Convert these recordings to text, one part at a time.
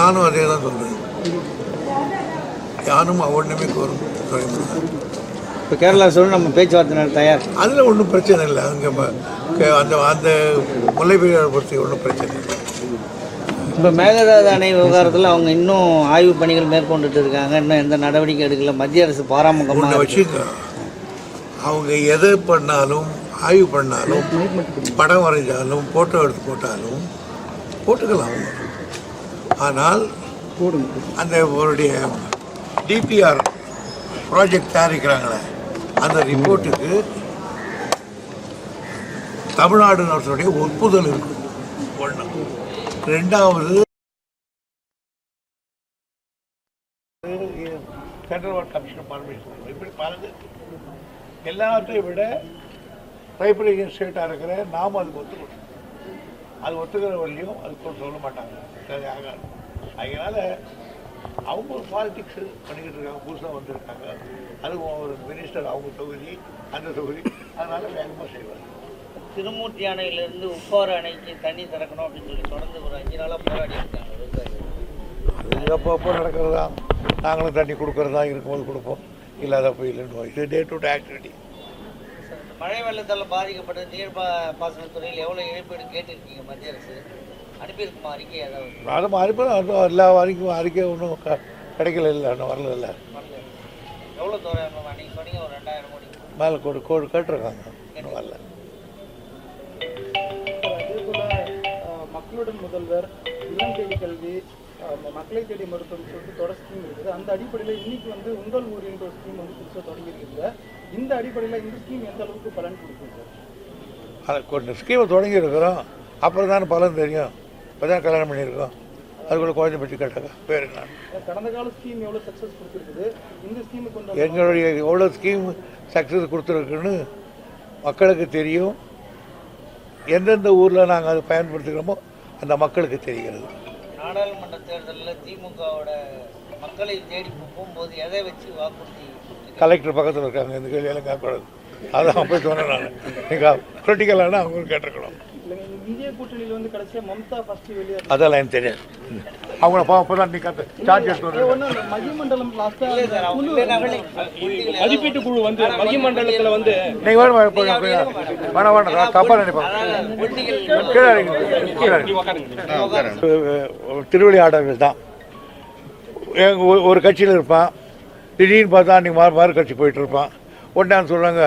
நானும் அதே தான் சொல்கிறேன் யாரும் ஒன்றுமே கோரும் இப்போ கேரளா சொல்லி நம்ம பேச்சுவார்த்தை தயார். அதில் ஒன்றும் பிரச்சனை இல்லை. அங்கே அந்த அந்த முல்லை பெரியார் பொறுத்த ஒன்றும் பிரச்சனை இல்லை. இப்போ மேகதாது அணை விவகாரத்தில் அவங்க இன்னும் ஆய்வு பணிகள் மேற்கொண்டுட்டு இருக்காங்க. இன்னும் எந்த நடவடிக்கை எடுக்கல. மத்திய அரசு பாராமுகமாக வச்சுங்க அவங்க எதை பண்ணாலும் ஆய்வு பண்ணாலும் படம் வரைஞ்சாலும் ஃபோட்டோ எடுத்து போட்டாலும் போட்டுக்கலாம் அவங்க. ஆனால் அந்த அவருடைய டிபிஆர் ப்ராஜெக்ட் தயாரிக்கிறாங்களே அந்த ரிப்போர்ட்டுக்கு தமிழ்நாடு அரசுடைய ஒப்புதல் இருக்கும் ஒன்று ரெண்டாவது சென்ட்ரல் ஒர்க் கமிஷன் பர்மிஷன் இப்படி பாருங்க. எல்லாத்தையும் விட டைப்ரைட்டிங் ஸ்டேட்டாக இருக்கிற நாம் அதுக்கு ஒத்துக்கணும். அது ஒத்துக்கிற வழியும் அதுக்கு சொல்ல மாட்டாங்க. சரி ஆகாது. அதனால அவங்க பாலிடிக்ஸ் பண்ணிக்கிட்டு இருக்காங்க புதுசாக வந்திருக்காங்க. அதுவும் ஒரு மினிஸ்டர் அவங்க தொகுதி அந்த தொகுதி. அதனால வேகமாக செய்வாங்க. திருமூர்த்தி அணையிலிருந்து உப்பாறு அணைக்கு தண்ணி திறக்கணும் அப்படின்னு சொல்லி தொடர்ந்து ஒரு அஞ்சு நாளாக போராடி இருக்காங்க. அது அப்பப்போ நடக்கிறதா? நாங்களும் தண்ணி கொடுக்கறதா இருக்கும்போது கொடுப்போம். இல்லாதப்போ இல்லைன்னு இது டே டு டே ஆக்டிவிட்டி மழை வெள்ளத்தால் பாதிக்கப்பட்ட நீர் பா பாசனத்துறையில் எவ்வளோ இழப்பீடு கேட்டிருக்கீங்க மத்திய அரசு? அனுப்பியிருக்குமா அறிக்கை ஏதாவது? அது மாதிரி அது எல்லா வரைக்கும் அறிக்கை ஒன்றும் க- கிடைக்கல இல்லை இன்னும் வரல இல்லை. வரல. எவ்வளோ தோராயமா நீங்கள் சொன்னீங்க ஒரு ரெண்டாயிரம் கோடி. மேலே கோடு கோடு கேட்டிருக்காங்க. இன்னும் வரல. மக்களுடன் முதல்வர் தேடி கல்வி மக்களை தேடி மருத்துவம் சொல்லிட்டு தொடர் ஸ்கீம் இருக்குது. அந்த அடிப்படையில் இன்னைக்கு வந்து உங்கள் ஊரின்ற ஒரு ஸ்கீம் வந்து புதுசாக தொடங்கியிருக்குது இந்த அடிப்படையில் இந்த ஸ்கீம் எந்த அளவுக்கு பலன் கொடுக்கும் சார் அதை கொஞ்சம் ஸ்கீமை தொடங்கி இருக்கிறோம் அப்புறம் தானே பலன் தெரியும். இப்போ தான் கல்யாணம் பண்ணியிருக்கோம். அதுக்குள்ள குழந்தை பற்றி கேட்டாங்க பேர் என்ன? கடந்த கால ஸ்கீம் எவ்வளோ சக்ஸஸ் கொடுத்துருக்குது? இந்த ஸ்கீமுக்கு கொண்டு எங்களுடைய எவ்வளோ ஸ்கீம் சக்ஸஸ் கொடுத்துருக்குன்னு மக்களுக்கு தெரியும். எந்தெந்த ஊரில் நாங்கள் அதை பயன்படுத்துகிறோமோ அந்த மக்களுக்கு தெரிகிறது. நாடாளுமன்ற தேர்தலில் திமுகவோட மக்களை தேடி போகும்போது எதை வச்சு வாக்குறுதி கலெக்டர் பக்கத்தில் இருக்காங்க இந்த கேள்வியெல்லாம் கேட்கக்கூடாது. அதான் போய் சொன்னேன் நான். நீங்கள் பொலிட்டிக்கலான அவங்க கேட்டிருக்கணும். அதெல்லாம் எனக்கு தெரியாது. அவங்கள பா அப்போ தான் நீ கற்று சார்ஜ் எடுத்து மதிப்பீட்டு குழு வந்து மகிமண்டலத்துல வந்து நீங்கள் வேணும் வேணும் வேணாம். தப்பாக நினைப்பாங்க. திருவிளையாடல்கள் தான். ஒரு கட்சியில் இருப்பான். திடீர்னு பார்த்தா அன்றைக்கி மாறு மாறு கட்சி போயிட்டு இருப்பான். உடனே சொல்கிறாங்க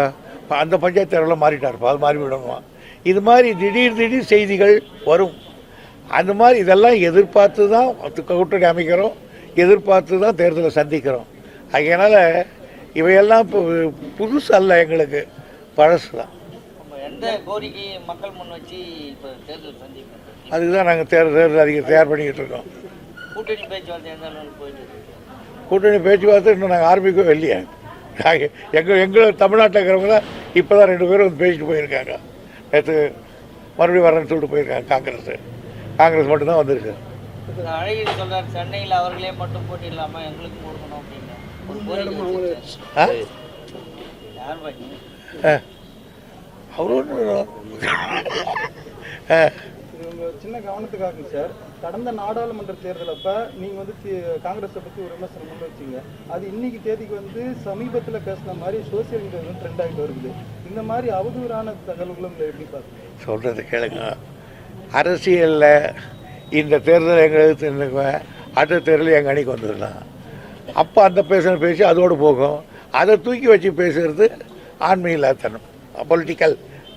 அந்த பஞ்சாயத்து தலைவரில் மாறிட்டாருப்பா அது மாறி விடணுமா இது மாதிரி திடீர் திடீர் செய்திகள் வரும். அந்த மாதிரி இதெல்லாம் எதிர்பார்த்து தான் கூட்டணி அமைக்கிறோம் எதிர்பார்த்து தான் தேர்தலை சந்திக்கிறோம். அதனால் இவையெல்லாம் இப்போ புதுசு அல்ல எங்களுக்கு பழசு தான். எந்த கோரிக்கையை மக்கள் முன் வச்சு இப்போ தேர்தல் அதுக்கு தான் நாங்கள் தேர்தல் தேர்தல் அதிகம் தயார் பண்ணிக்கிட்டு இருக்கோம். கூட்டணி பேச்சுவார்த்தை கூட்டணி பேச்சுவார்த்தை இன்னும் நாங்கள் ஆரம்பிக்கவே இல்லையா. நாங்கள் எங்கள் எங்கள் தமிழ்நாட்டில் இருக்கிறவங்க இப்போ தான் ரெண்டு பேரும் வந்து பேசிட்டு போயிருக்காங்க. நேற்று மறுபடியும் வரேன்னு சொல்லிட்டு போயிருக்காங்க காங்கிரஸ். காங்கிரஸ் மட்டும்தான் வந்திருக்கு. அழகிரி சொல்றாரு சென்னையில் அவர்களே மட்டும் போட்டிடலாமா எங்களுக்கு கொடுக்கணும் அப்படின்னு. அவரு இது சின்ன கவனத்துக்காக சார். கடந்த நாடாளுமன்ற தேர்தல் அப்ப நீங்க வந்து காங்கிரஸை பத்தி ஒரு விமர்சனம் பண்ண வச்சிங்க. அது இன்னைக்கு தேதிக்கு வந்து சமீபத்தில் பேசின மாதிரி சோசியல் மீடியா வந்து ட்ரெண்ட் ஆகிட்டு வருது. இந்த மாதிரி அவதூறான தகவல்களும் எப்படி பார்க்குறீங்க? சொல்கிறது கேளுங்க. அரசியலில் இந்த தேர்தல் எங்களுக்கு எதிர்த்து அடுத்த தேர்தல் எங்கள் அணிக்கு வந்துடலாம். அப்போ அந்த பேசுகிற பேசி அதோடு போகும். அதை தூக்கி வச்சு பேசுகிறது ஆன்மீக இல்லாதனம் பொலிட்டிக்கல்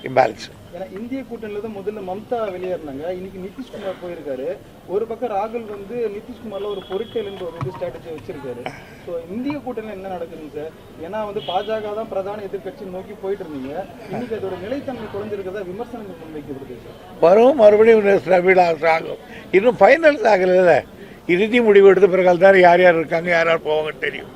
இம்பேலன்ஸ் ஏன்னா இந்திய கூட்டணியில தான் முதல்ல மம்தா வெளியேறினாங்க. இன்னைக்கு நிதிஷ்குமார் போயிருக்காரு. ஒரு பக்கம் ராகுல் வந்து நிதிஷ்குமார்ல ஒரு பொருட்கள் ஒரு இது ஸ்ட்ராட்டஜி வச்சிருக்காரு. ஸோ இந்திய கூட்டணியில் என்ன நடக்குதுங்க சார்? ஏன்னா வந்து பாஜக தான் பிரதான எதிர்க்கட்சி நோக்கி போயிட்டு இருந்தீங்க இன்னைக்கு அதோட நிலைத்தன்மை குறைஞ்சிருக்கிறதா விமர்சனங்கள் முன்வைக்கப்படுது சார்? வரும் மறுபடியும் ஆகும். இன்னும் ஃபைனல்ஸ் ஆகல இறுதி முடிவு எடுத்த பிறகு தான் யார் யார் இருக்காங்க யார் யார் போவாங்கன்னு தெரியும்.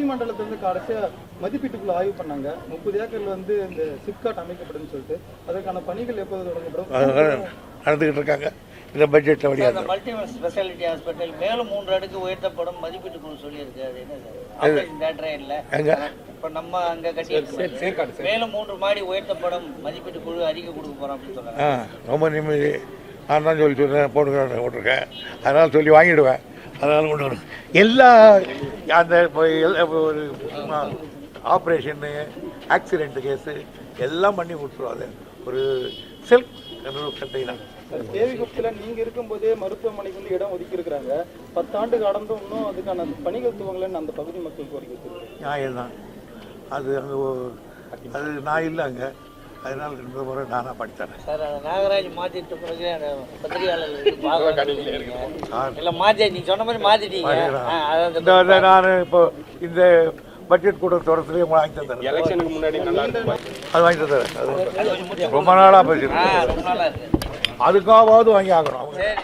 அது மகி மண்டலத்துல இருந்து கடைசியா மதிப்பீட்டுக்குள்ள ஆய்வு பண்ணாங்க. முப்பது ஏக்கர்ல வந்து இந்த சிப்காட் அமைக்கப்படும் சொல்லிட்டு. அதற்கான பணிகள் எப்போது தொடங்கப்படும்? அதெல்லாம் நடந்துக்கிட்டு இருக்காங்க. இந்த பட்ஜெட்டில் வழியாக அந்த மல்டி ஸ்பெஷாலிட்டி ஹாஸ்பிட்டல் மேலும் மூன்று அடுக்கு உயர்த்தப்படும் மதிப்பீட்டு குழு சொல்லியிருக்கு. அது என்ன தேட்டரே இல்லை. எங்க? இப்போ நம்ம அங்கே கட்டி மேலும் மூன்று மாடி உயர்த்தப்படும் மதிப்பீட்டு குழு அறிக்கை கொடுக்க போறோம் அப்படின்னு சொல்றாங்க. ஆ ரொம்ப நிம்மதி. நான் தான் சொல்லி சொல்லுறேன் போட்டுக்கிறேன் போட்டிருக்கேன் அதனால் சொல்லி வாங்கிடுவேன். அதனால் கொண்டு வரேன் எல்லா அந்த ஒரு ஆப்ரேஷன்னு ஆக்சிடென்ட் கேஸு எல்லாம் பண்ணி கொடுத்துருவோம் அது. ஒரு செல்ஃப் கண்டெய்னர் தேவிகுப்தில நீங்க இருக்கும்போதே மருத்துவமனைக்கு வந்து இடம் ஒதுக்கி இருக்கிறாங்க பத்தாண்டு கடந்தும் இன்னும் அதுக்கான பணிகள் துவங்கலன்னு அந்த பகுதி மக்கள் கோரிக்கை வச்சிருக்காங்க. நியாயம் தான் அது அங்கே அது நான் இல்லை அங்கே. அதனால் இந்த முறை நானாக சார் அந்த நாகராஜ் மாத்திட்ட பிறகு அந்த இல்ல மாத்தி நீங்க சொன்ன மாதிரி இந்த நான் இப்போ இந்த பட்ஜெட் கூட தொடர்த்துலேயே வாங்கி தந்துடுறேன். எலெக்ஷனுக்கு முன்னாடி அது வாங்கி தந்துடுறேன். அது ரொம்ப நாளாக போச்சு அதுக்காவது வாங்கி ஆகணும். சரி.